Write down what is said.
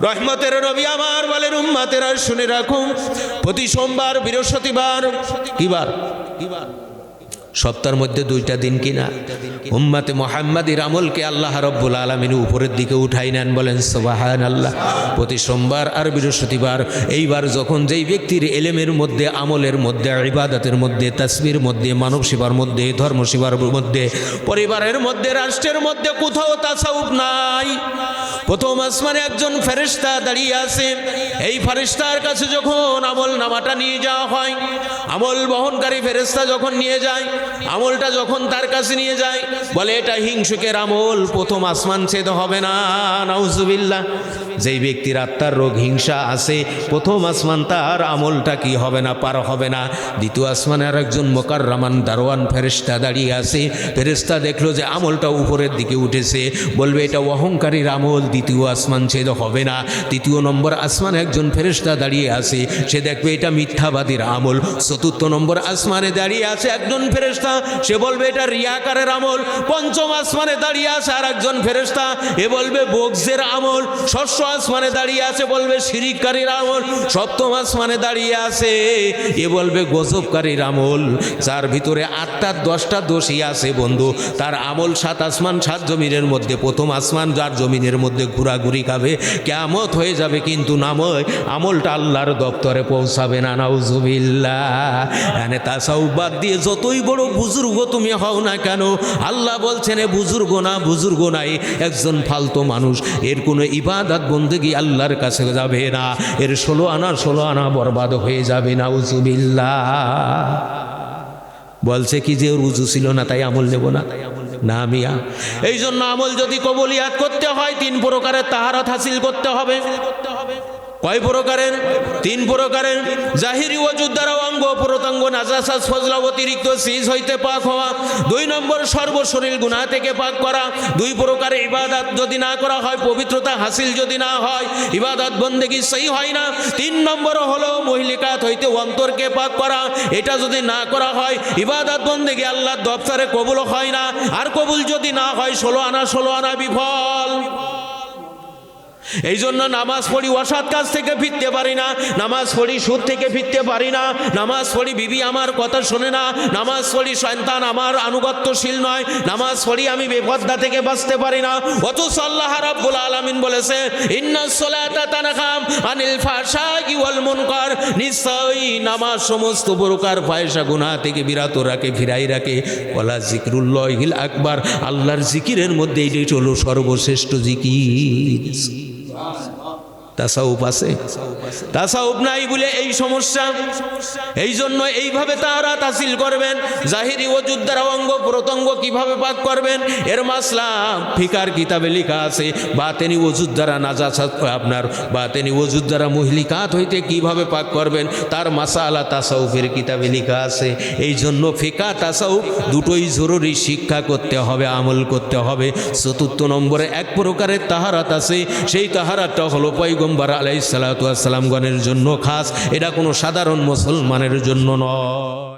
রহমতের রবি আমার বলেন উম্মাতেরা শুনে রাখুন প্রতি সোমবার বৃহস্পতিবার কিবার কিবার সপ্তাহের মধ্যে দুইটা দিন কিনা? উম্মাতে মোহাম্মদির আমলকে আল্লাহ রব্বুল আলমিন উপরের দিকে উঠাই নেন, বলেন সোবাহান আল্লাহ প্রতি সোমবার আর বৃহস্পতিবার, এইবার যখন যেই ব্যক্তির এলেমের মধ্যে, আমলের মধ্যে, ইবাদতের মধ্যে, তসবির মধ্যে, মানব সেবার মধ্যে, ধর্ম সেবার মধ্যে, পরিবারের মধ্যে, রাষ্ট্রের মধ্যে কোথাও তাসাউফ নাই। প্রথম আসমানে একজন ফেরেশতা দাঁড়িয়ে আছে। এই ফেরেশতার কাছে যখন আমল নামাটা নিয়ে যাওয়া হয়, আমল বহনকারী ফেরেশতা যখন নিয়ে যায় আমলটা যখন তার কাছে নিয়ে যায়, বলে, এটা হিংসুকের আমল, প্রথম আসমান ছেদ হবে না, নাউজুবিল্লাহ। যেই ব্যক্তির আত্মার রোগ হিংসা আছে, প্রথম আসমান তার আমলটা কি হবে না, পার হবে না। দ্বিতীয় আসমানে আর একজন মোকার রামান দারোয়ান ফেরেস্তা দাঁড়িয়ে আছে। ফেরেস্তা দেখল যে আমলটা উপরের দিকে উঠেছে। বলবে, এটা অহংকারীর আমল, দ্বিতীয় আসমান ছেদ হবে না। তৃতীয় নম্বর আসমানে একজন ফেরেস্তা দাঁড়িয়ে আছে। সে দেখবে এটা মিথ্যাবাদীর আমল। চতুর্থ নম্বর আসমানে দাঁড়িয়ে আছে একজন ফেরেস্তা সে বলবে, এটা রিয়াকারের আমল। পঞ্চম আসমানে দাঁড়িয়ে আছে আর একজন ফেরেস্তা এ বলবে বক্সের আমল। ষষ্ঠ আসমানে দাঁড়িয়ে আছে, বলবে শিরিককারীর আমল। সপ্তম আসমানে দাঁড়িয়ে আছে, এ বলবে, গজবকারীর আমল। যার ভিতরে আটটা, দশটা দোষী আছে, বন্ধু। তার আমল সাত আসমান, সাত জমিনের মধ্যে। প্রথম আসমান যার জমিনের মধ্যে ঘোরাঘুরি খাবে কেমত হয়ে যাবে কিন্তু নাময় আমলটা আল্লাহর দপ্তরে পৌঁছাবে না, নাউজুবিল্লাহ। এনে তাসাউ দিয়ে যতই বড় বুজুর্গ তুমি হও না কেন? আল্লাহ বলছেন, এ বুজুর্গ না, বুজুর্গ নাই। একজন ফালতু মানুষ। এর কোনো ইবাদত বন্দেগি আল্লাহর কাছে যাবে না। এর ষোলো আনা ষোলো আনা বরবাদ হয়ে যাবে না উজুবিল্লাহ বলছে, কি যে ওর উজু ছিল না, তাই আমল নেব না? না, মিয়া। এই জন্য আমল যদি কবলিয়াত করতে হয়, তিন প্রকারের তাহারত হাসিল করতে হবে। কয় প্রকারের? তিন প্রকারের। জাহিরি ওজুদ দ্বারা অঙ্গ প্রত্যঙ্গ নাজাসাস ফজলা, অতিরিক্ত সিজ হইতে পাক হওয়া। দুই নম্বর, সর্বশরীর গুণা থেকে পাক করা। দুই প্রকারে ইবাদত যদি না করা হয়, পবিত্রতা হাসিল যদি না হয়, ইবাদত বন্দেগি সেই হয় না। তিন নম্বর হলো, মহিলিকাত হইতে অন্তরকে পাক করা। এটা যদি না করা হয়, ইবাদত বন্দেগি আল্লাহর দপ্তরে কবুল হয় না। আর কবুল যদি না হয়, ষোলো আনা ষোলো আনা বিফল। এই জন্য নামাজ পড়ি অসৎ কাজ থেকে ফিরতে পারি না, নামাজ পড়ি সুদ থেকে ফিরতে পারি না, নামাজ পড়ি বিবি আমার কথা শোনে না, নামাজ পড়ি সন্তান আমার আনুগত্যশীল নয়, নামাজ পড়ি আমি বেপদ্দা থেকে বাঁচতে পারি না। অথচ আল্লাহ রাব্বুল আলামিন বলেছে, ইন্না সলাতা তানহাম আনিল ফাহশাই ওয়াল মুনকার। নিশ্চয়ই নামাজ সমস্ত প্রকার ফায়সা, গুনাহ থেকে বিরত রাখে, ফিরাই রাখে। ওয়ালা জিকরুল্লাহিল আকবার, আল্লাহর জিকিরের মধ্যে এটাই হলো সর্বশ্রেষ্ঠ জিকির Amen. তাসাউপ আছে? তাসাউপ নাই বলে এই সমস্যা। এই জন্য এইভাবে তারা তাসিল করবেন। জাহিরি ওজুদ দ্বারা অঙ্গ প্রত্যঙ্গ কীভাবে পাক করবেন? এর মাসলা ফিকার কিতাবে লেখা আছে বা তিনি ওজুদ দ্বারা নাজাসাত আপনার বা তিনি ওজুদ দ্বারা মহিলিকাত হইতে কীভাবে পাক করবেন? তার মাসালা তাসাউফের কিতাবে লেখা আছে। এই জন্য ফিকা, তাসাউফ দুটোই জরুরি। শিক্ষা করতে হবে, আমল করতে হবে। চতুর্থ নম্বরে এক প্রকারের তাহারাত আছে। সেই তাহারাতটা হলো পৈগম্বর আলাই সালাতামগণের জন্য খাস। এটা কোনো সাধারণ মুসলমানের জন্য নয়।